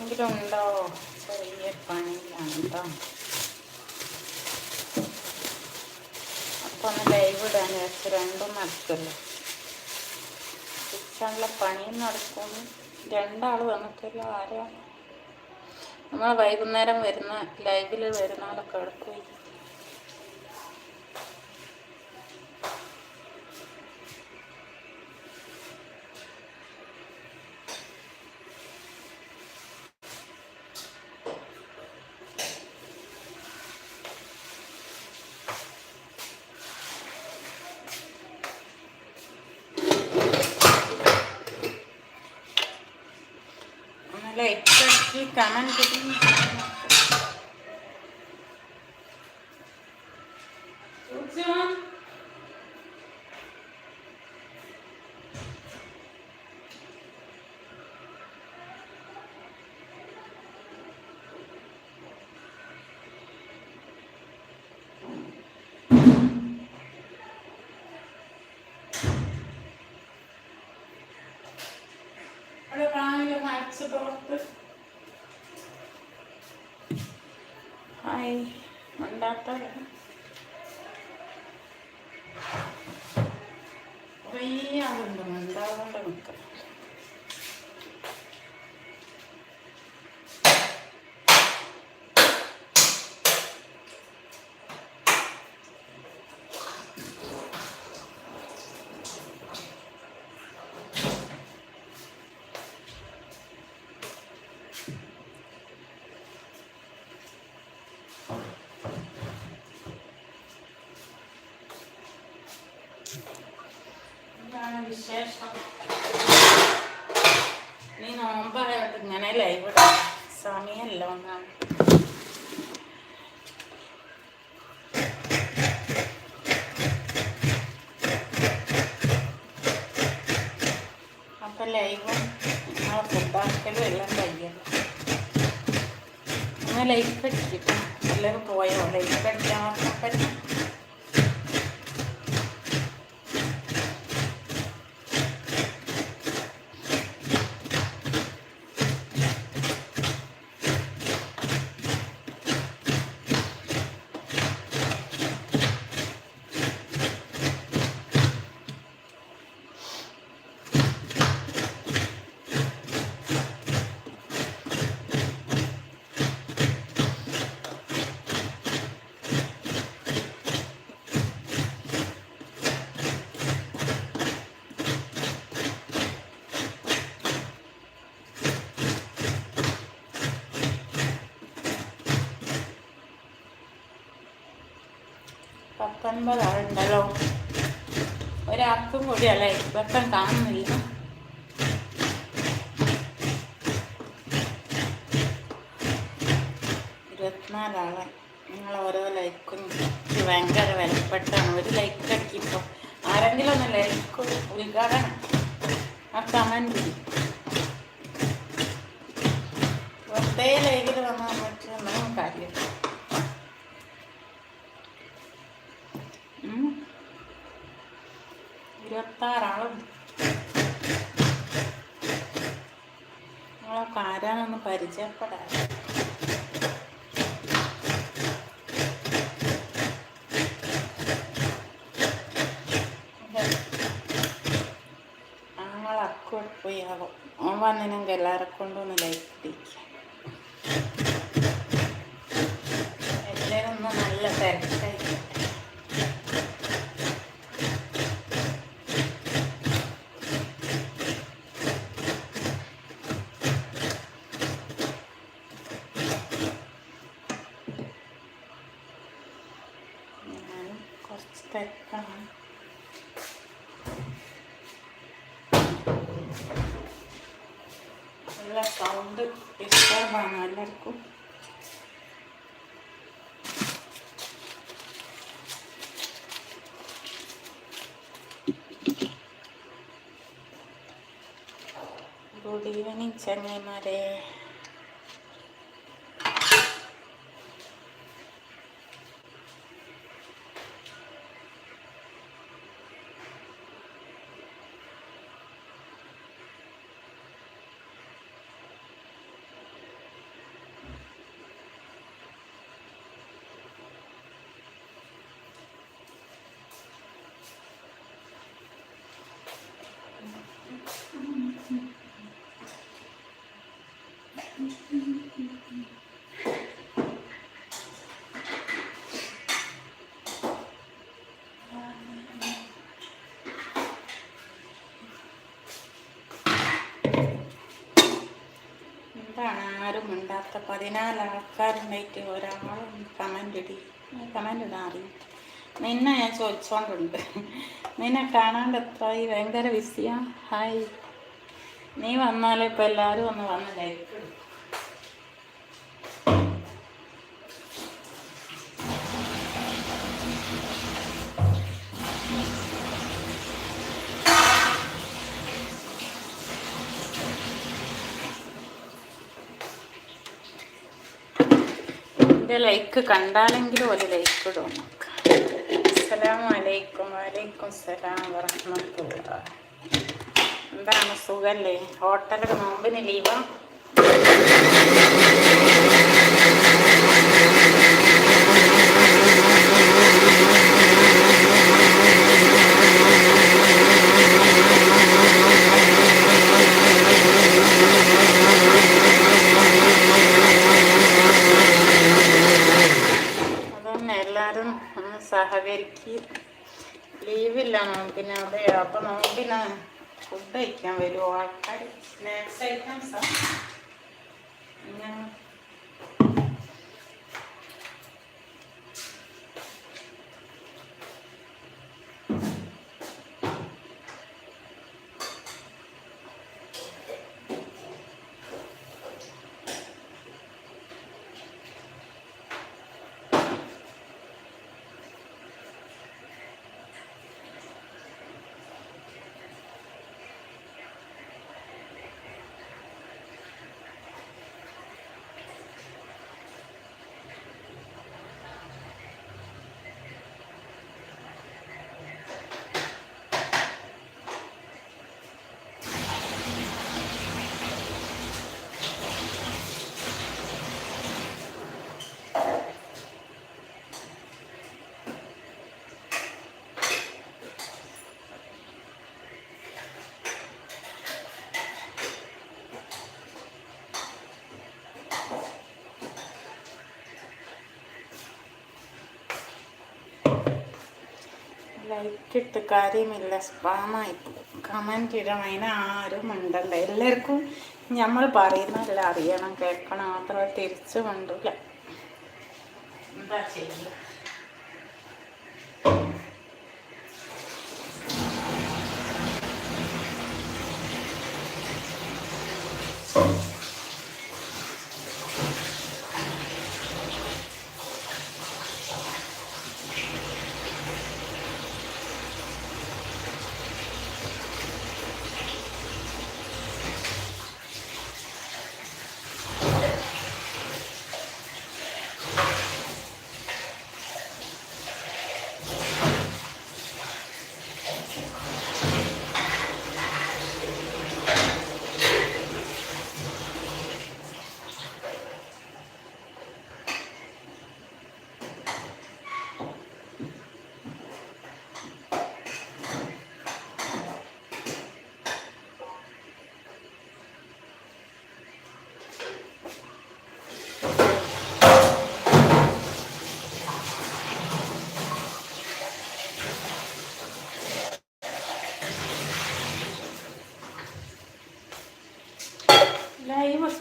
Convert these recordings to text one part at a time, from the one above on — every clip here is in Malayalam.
ആരെങ്കിലും ഉണ്ടോ ചെറിയ പണിയിലാണ് കേട്ടോ ഒന്ന് ലൈവ് ഇടാൻ വെച്ച് രണ്ടും നടക്കല്ലോ? കിച്ചണിലെ പണിയും നടക്കും. രണ്ടാൾ വന്നിട്ടില്ല ആരാ നമ്മൾ വൈകുന്നേരം വരുന്ന ലൈവിൽ വരുന്ന ആളൊക്കെ എടുക്കും ಈ ಕಾಮನ್ ಕಟಿಂಗ್ Hadi. ഹായ്. ഉണ്ടാത്ത കുറേ ആളുണ്ട് ഉണ്ടാകാണ്ട് നിൽക്കാം എന്താണ് വിശേഷം? നീ നോമ്പായോട്ട് ഇങ്ങനെ ലൈവ് സമയമല്ല ഒന്നാണ് അപ്പൊ ലൈവും ആ ഫുഡാക്കലും എല്ലാം കഴിയണം. അങ്ങനെ ലൈഫ് അടിക്കും എല്ലാവരും പോയോ? ലൈഫ് അടിക്കാൻ പറ്റും പത്തൊൻപത് ആളുണ്ടല്ലോ ഒരാൾക്കും കൂടി അല്ലേ ഇപ്പം കാണുന്നില്ല. ഇരുപത്തിനാലാളെ നിങ്ങൾ ഓരോ ലൈക്കും ഭയങ്കര വിലപ്പെട്ടാണ് ഒരു ലൈക്ക് അടിക്കിപ്പോ. ആരെങ്കിലും ഒന്ന് ലൈക്ക് ഉദ്ഘാടനം. ആ കമന്റ് വെറുതെ ലൈക്കിൽ വന്നാൽ പറ്റുന്ന കാര്യം ഇരുപത്താറാളും നിങ്ങളൊക്കെ ആരാണെന്ന് പരിചയപ്പെടാൻ ഞങ്ങളൊക്കെ പോയി ആകും ഓൻ വന്നിനെങ്കിൽ എല്ലാവരെ കൊണ്ടൊന്ന് ലൈക്ക് പിടിക്കാം iniziano a mare ആരും ഉണ്ടാത്ത പതിനാല് ആൾക്കാരുണ്ടായിട്ട് ഒരാളും കമന്റ് ഇടി. കമന്റ് ഇടാൻ അറിയും നിന്നെ ഞാൻ ചോദിച്ചോണ്ടുണ്ട്. നിന്നെ കാണാണ്ട് എത്രയായി ഭയങ്കര ബിസിയാ ഹായ് നീ വന്നാലേ ഇപ്പം എല്ലാവരും ഒന്ന് വന്ന് ലൈക്ക് ലൈക്ക് കണ്ടാലെങ്കിലും ഒരു ലൈക്ക് ഇടും അസ്സലാമു അലൈക്കും വലൈക്കും സലാം വറഹമത്തുള്ള എന്താണ് സുഖല്ലേ? ഹോട്ടലൊക്കെ നോമ്പിന് ലീവാ അതന്നെ എല്ലാവരും ഒന്ന് സഹകരിക്കുക ലീവില്ല നോമ്പിന് അതെ അപ്പം പിന്നെ ഫുഡ് കഴിക്കാൻ വരുമോ ആൾക്കാർ സ്നാക്സ് ഐറ്റംസാ ലൈക്ക് ഇട്ട് കാര്യമില്ല. സ്പാമായി കമന്റ് ഇടണം. അതിന് ആരും ഉണ്ടല്ല എല്ലാവർക്കും നമ്മൾ പറയുന്നതല്ല അറിയണം. കേൾക്കണം. അത്ര തിരിച്ചു കൊണ്ടില്ല എന്താ ചെയ്യുക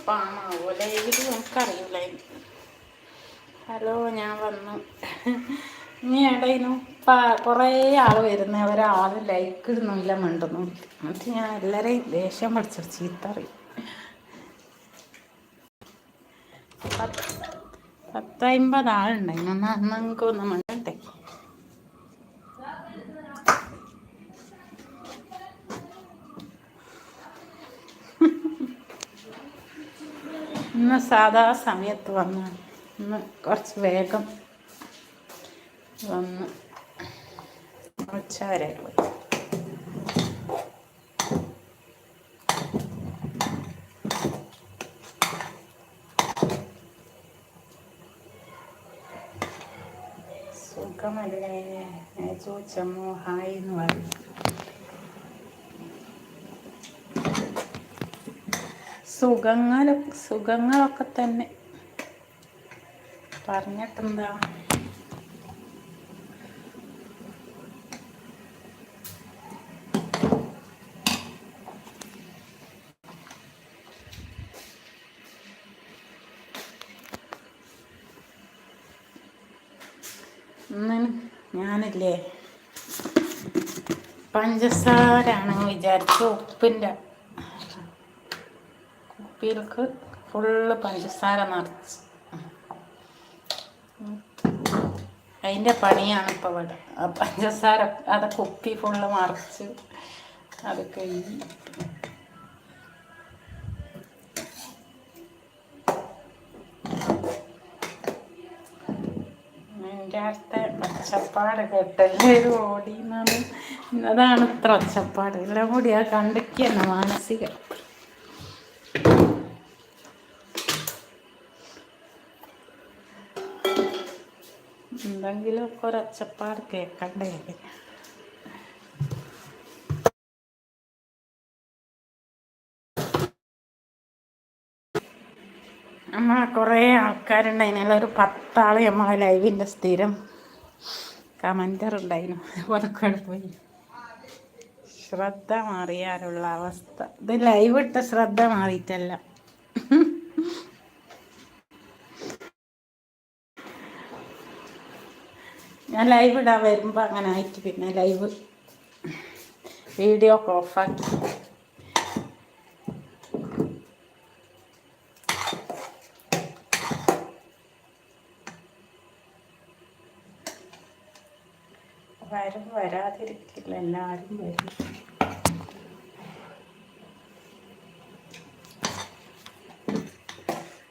ലൈവ് സ്പാം ആവുമോ ലൈവിൽ നമുക്കറിയില്ല. ഹലോ ഞാൻ വന്നു. നീ എടയിനു കുറേ ആൾ വരുന്ന. ഒരാൾ ലൈക്ക് ഇടുന്നില്ല മിണ്ടുന്നു എന്നിട്ട് ഞാൻ എല്ലാവരെയും ദേഷ്യം പഠിച്ചു ചീത്ത അറിയും പത്ത് പത്തമ്പത് ആളുണ്ടായിരുന്നു ഒന്ന് അന്നങ്ങൾക്ക് ഒന്ന് മിണ്ടട്ടെ ഇന്ന് സാധാ സമയത്ത് വന്ന ഇന്ന് കുറച്ച് വേഗം വന്ന് ഉച്ച വരെ പോയി. സുഖമല്ലേ? ചോദിച്ചമ്മോ ഹായ് എന്ന് പറയും. സുഖങ്ങൾ സുഖങ്ങളൊക്കെ തന്നെ. പറഞ്ഞിട്ടെന്താ? ഞാനില്ലേ? പഞ്ചസാരാണെന്ന് വിചാരിച്ചു ഉപ്പിന്റെ കുപ്പിയിലേക്ക് ഫുള്ള് പഞ്ചസാര നിറച്ച്. അതിന്റെ പണിയാണ് ഇപ്പോൾ ഇവിടെ. പഞ്ചസാര അത് കുപ്പി ഫുള്ള് മറച്ച് അത് കഴിഞ്ഞ്. എന്റെ ഒച്ചപ്പാട് കേട്ടല്ലേ? ഓടിയെന്നാണ് അതാണ് ഇത്ര ഒച്ചപ്പാട് എല്ലാം കൂടി ആ കണ്ടൊക്കെയാണ് മാനസിക എന്തെങ്കിലും ഒക്കെ ഒരു ഒച്ചപ്പാട് കേൾക്കണ്ടേ? നമ്മളെ കുറേ ആൾക്കാരുണ്ട്. അതിനുള്ള ഒരു പത്താൾ നമ്മളെ ലൈവിന്റെ സ്ഥിരം കമന്റർ ഉണ്ടായിരുന്നു. അതുപോലെ പോയി. ശ്രദ്ധ മാറിയാലുള്ള അവസ്ഥ. ഇത് ലൈവ് ഇട്ട ശ്രദ്ധ മാറിയിട്ടല്ല. ഞാൻ ലൈവ് ഇടാൻ വരുമ്പോൾ അങ്ങനെ ആയിട്ട് പിന്നെ ലൈവ് വീഡിയോ ഒക്കെ ഓഫാക്കി വരും വരാതിരിക്കില്ല എല്ലാവരും വരും.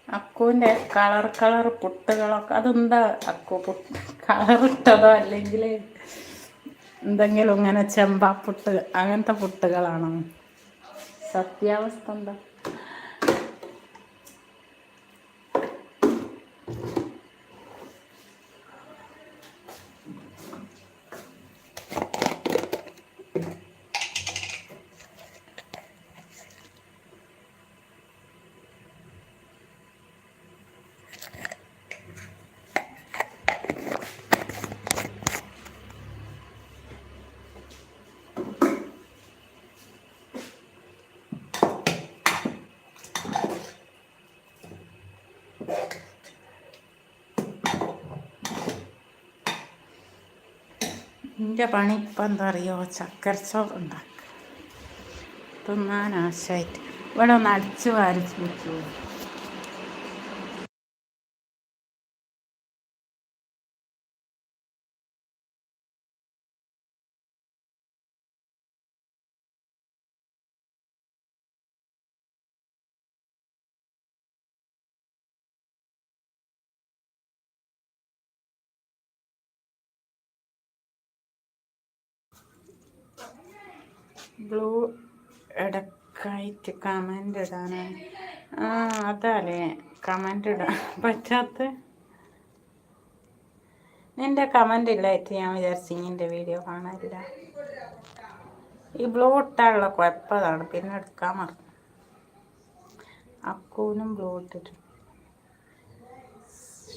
അക്കുവിന്റെ കളർ കളർ പുട്ടുകളൊക്കെ അതെന്താ അക്കു പുട്ട്? കളർ ഇട്ടതോ അല്ലെങ്കിൽ എന്തെങ്കിലും ഇങ്ങനെ ചെമ്പാപ്പുട്ട് അങ്ങനത്തെ പുട്ടുകളാണോ? സത്യാവസ്ഥ എന്താ? എന്റെ പണി ഇപ്പം എന്താ അറിയോ? ചക്കരച്ചോറ് ഉണ്ടാക്കുക തിന്നാൻ ആശായിട്ട്. ഇവിടെ ഒന്ന് അടിച്ച് വാരിച്ച് വെച്ചു ബ്ലൂ ഇടക്കായിട്ട് കമന്റ് ഇടാനാണ് ആ അതല്ലേ. കമന്റ് ഇടാൻ പറ്റാത്ത. നിന്റെ കമന്റ് ഇല്ലായിട്ട് ഞാൻ വിചാരിച്ചു ഇങ്ങനെ വീഡിയോ കാണാനില്ല. ഈ ബ്ലൂ ഇട്ടാനുള്ള കുഴപ്പമാണ് പിന്നെ എടുക്കാൻ മറന്നു. അക്കൂനും ബ്ലൂ ഇട്ടിട്ട്.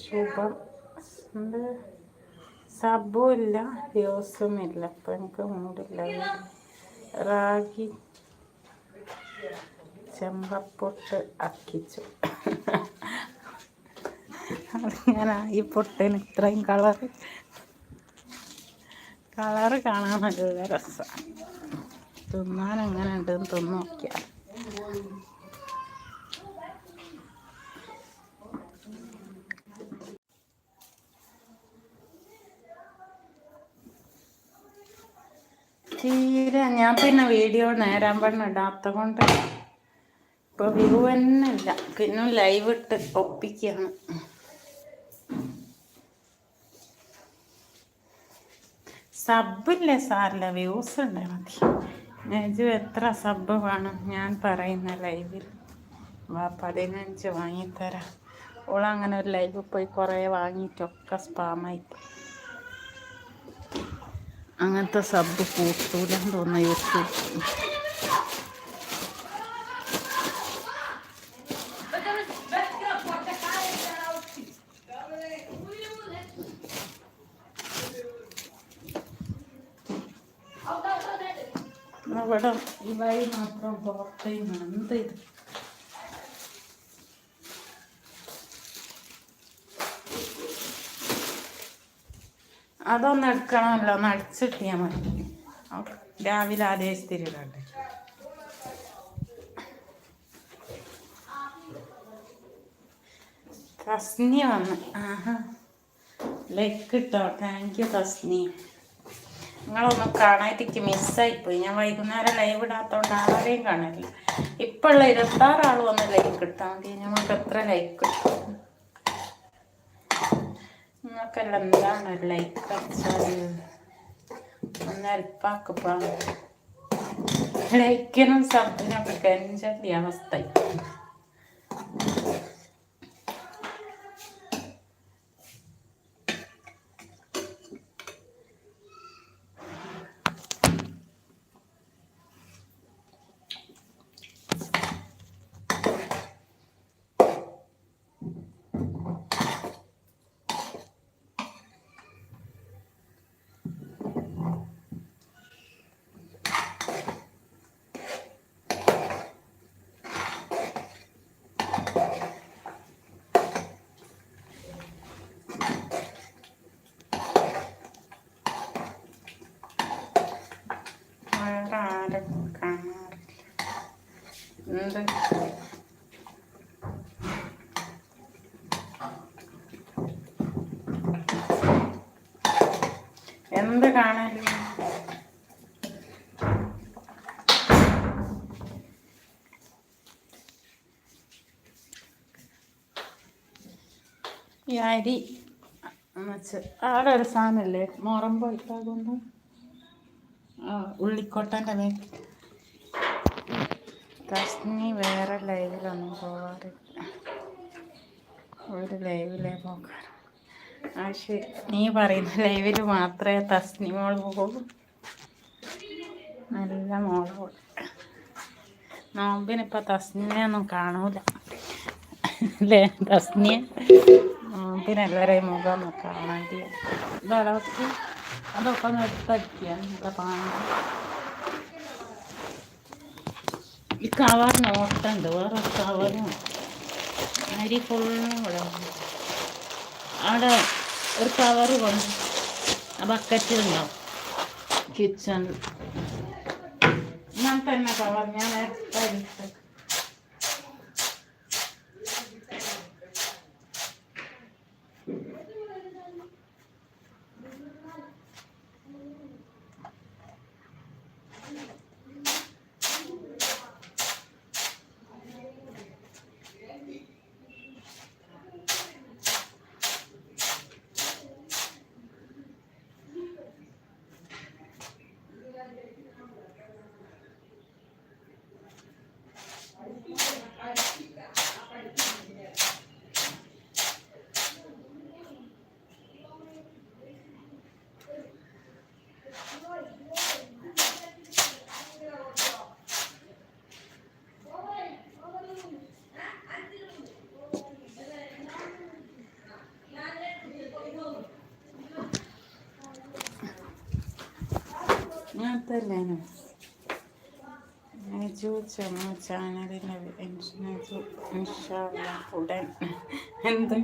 ശുഭം. എന്ത്? സബും ഇല്ല. ദിവസവും ഇല്ല. അപ്പം എനിക്ക് മൂടില്ല റാഗി ചെമ്പപ്പൊട്ട് അക്കിച്ചു. അതിങ്ങനെ ഈ പൊട്ടിന് ഇത്രയും കളറ്. കളറ് കാണാൻ നല്ല രസമാണ് തിന്നാൻ എങ്ങനെ ഉണ്ടെന്ന് തിന്നു നോക്കിയാൽ തീരെ. ഞാൻ പിന്നെ വീഡിയോ നേരാൻ പെണ്ണ് ഇടാത്ത കൊണ്ട് ഇപ്പൊ വ്യൂ തന്നെ ഇല്ല പിന്നെ ലൈവ് ഇട്ട് ഒപ്പിക്കാണ്. സബില്ലേ സാറില്ല വ്യൂസ് ഉണ്ട് മതി. നേജു എത്ര സബ് വേണം? ഞാൻ പറയുന്ന ലൈവിൽ വാ പതിനഞ്ച് വാങ്ങിത്തരാം. ഓളങ്ങനെ ഒരു ലൈവ് പോയി കുറേ വാങ്ങിയിട്ടൊക്കെ സ്പാമായിട്ട് അങ്ങനത്തെ സബ് കൂട്ടൂലെന്ന് തോന്നുന്നു യൂട്യൂബ്. ഇവിടെ ഈ വഴി മാത്രം പുറത്തേക്ക് എന്ത് ഇത്? അതൊന്ന് എടുക്കണമല്ലോ ഒന്ന് അടിച്ചിട്ടിയാൽ മതി. രാവിലെ അതേ സ്ഥിരം തസ്നി വന്ന്. ആഹാ. ലൈക്ക് ഇട്ടോ. Thank you Thasni. നിങ്ങളൊന്നും കാണാതിക്ക് മിസ്സായിപ്പോയി ഞാൻ വൈകുന്നേരം ലൈവ് ഇടാത്തതുകൊണ്ട് ആരെയും കാണില്ല. ഇപ്പോഴുള്ള ഇരുപത്താറ് ആൾ വന്ന് ലൈക്ക് ഇട്ടാൽ മതി. നമുക്ക് എത്ര ലൈക്ക് കിട്ടും നിങ്ങൾക്കെല്ലാം എന്താണ് ലൈക്ക് അടിച്ചാൽ ഒന്ന് ഹെൽപ്പാക്കപ്പാ ലൈക്കിനും സബിനൊക്കെ കഞ്ചന്റെ അവസ്ഥ വേറെ ആരും കാണാറില്ല എന്ത് എന്ത് കാണാനില്ല ഈ അരി എന്നുവെച്ച് അവിടെ ഒരു സാധനമല്ലേ? മുറം ഇട്ടാകുന്നു ഉള്ളിക്കോട്ടന്റെ മേ തസ്നി വേറെ ലൈവിലൊന്നും പോകാറില്ല ഒരു ലൈവിലേ പോകാറ്. ആ ശരി. നീ പറയുന്ന ലൈവിൽ മാത്രമേ തസ്നി മോൾ പോകൂ നല്ല മോൾ പോയി. നോമ്പിനിപ്പോൾ തസ്നിനെ ഒന്നും കാണൂല. അല്ലേ? തസ്നിയെ നോമ്പിനെല്ലാവരെയും മുഖം കാണാണ്ടി ഇതളവർക്ക് അതൊക്കെ ഒന്ന് എടുത്തടിക്കുക ഇവിടെ കാണാൻ ഈ കവറിന് ഓട്ടുണ്ട് വേറെ കവറും. അരി ഫുള്ളും ഇവിടെ. അവിടെ ഒരു കവറ് കൊണ്ട് ആ ബക്കറ്റ് ഉണ്ടാവും. കിച്ചൺ ഞാൻ തന്നെ കവർ. ഞാൻ എടുത്തടിച്ചു തന്നെയാണ് നജു ചമ്മ ചാനലിന്റെ നജു ഉടൻ എന്ത്?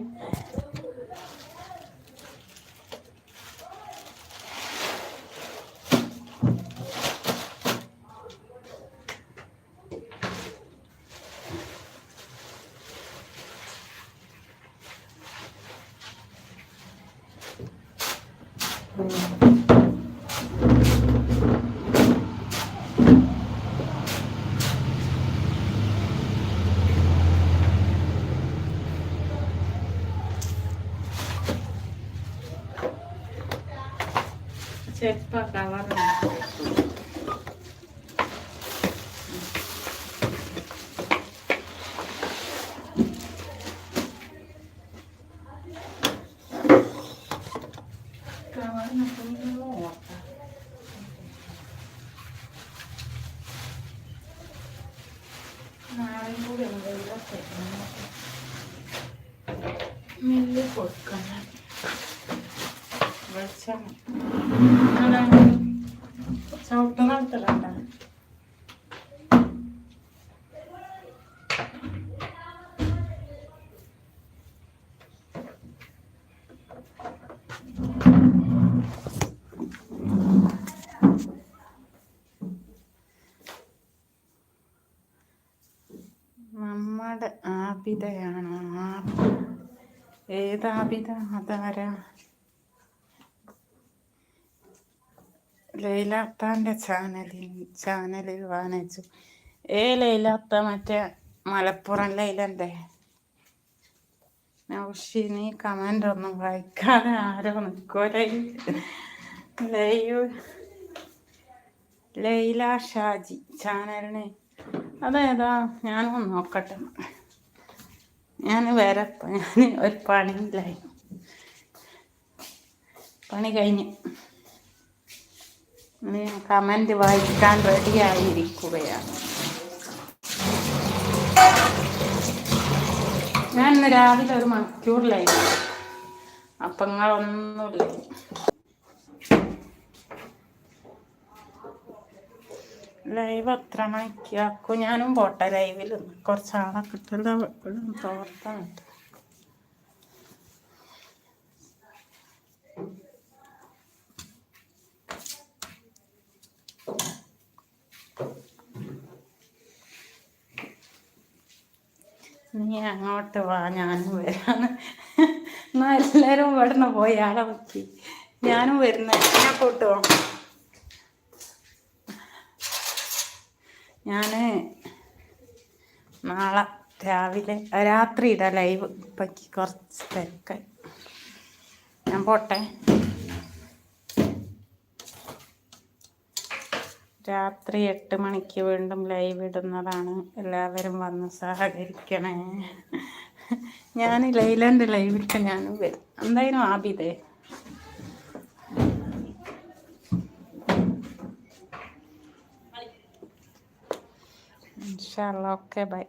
ആബിതയാണോ ഏതാബിത അതാരാ ലൈലാത്താന്റെ ചാനലിൽ ചാനലിൽ വാങ്ങിച്ചു ഏ ലൈലാത്ത മറ്റേ മലപ്പുറം ലൈലന്റെ നൗഷി നീ കമന്റ് ഒന്നും വായിക്കാതെ ആരോ നിൽക്കോ ലൈയു ലൈല ഷാജി ചാനലിന്. അതേതാ? ഞാനൊന്ന് നോക്കട്ടെ. ഞാൻ വേറെ ഞാൻ ഒരു പണിയിലായി പണി കഴിഞ്ഞു. കമന്റ് വായിക്കാൻ റെഡിയായിരിക്കുകയാണ് ഞാൻ ഇന്ന് രാവിലെ ഒരു മണിക്കൂറിലായിരുന്നു അപ്പങ്ങളൊന്നുമില്ല. ലൈവ് എത്ര മണിക്കാക്കും ഞാനും പോട്ടെ ലൈവിൽ കുറച്ചാളെ കിട്ടില്ല തോർത്താൻ നീ അങ്ങോട്ട് വാ ഞാനും വരാന്ന്. എന്നാ എല്ലാവരും ഇവിടുന്ന് പോയി. ആളെ നോക്കി ഞാനും വരുന്ന. ഞാൻ പോട്ട് ഞാൻ നാളെ രാവിലെ രാത്രി ഇടാം ലൈവ്. ഇപ്പക്ക് കുറച്ച് തിരക്കായി. ഞാൻ പോട്ടെ. രാത്രി എട്ട് മണിക്ക് വീണ്ടും ലൈവ് ഇടുന്നതാണ്. എല്ലാവരും വന്ന് സഹകരിക്കണേ. ഞാൻ ലൈലന്റെ ലൈവിട്ട് ഞാനും വരും. എന്തായാലും ആബിതേ ഇൻഷാല്ല ഓക്കെ ബൈ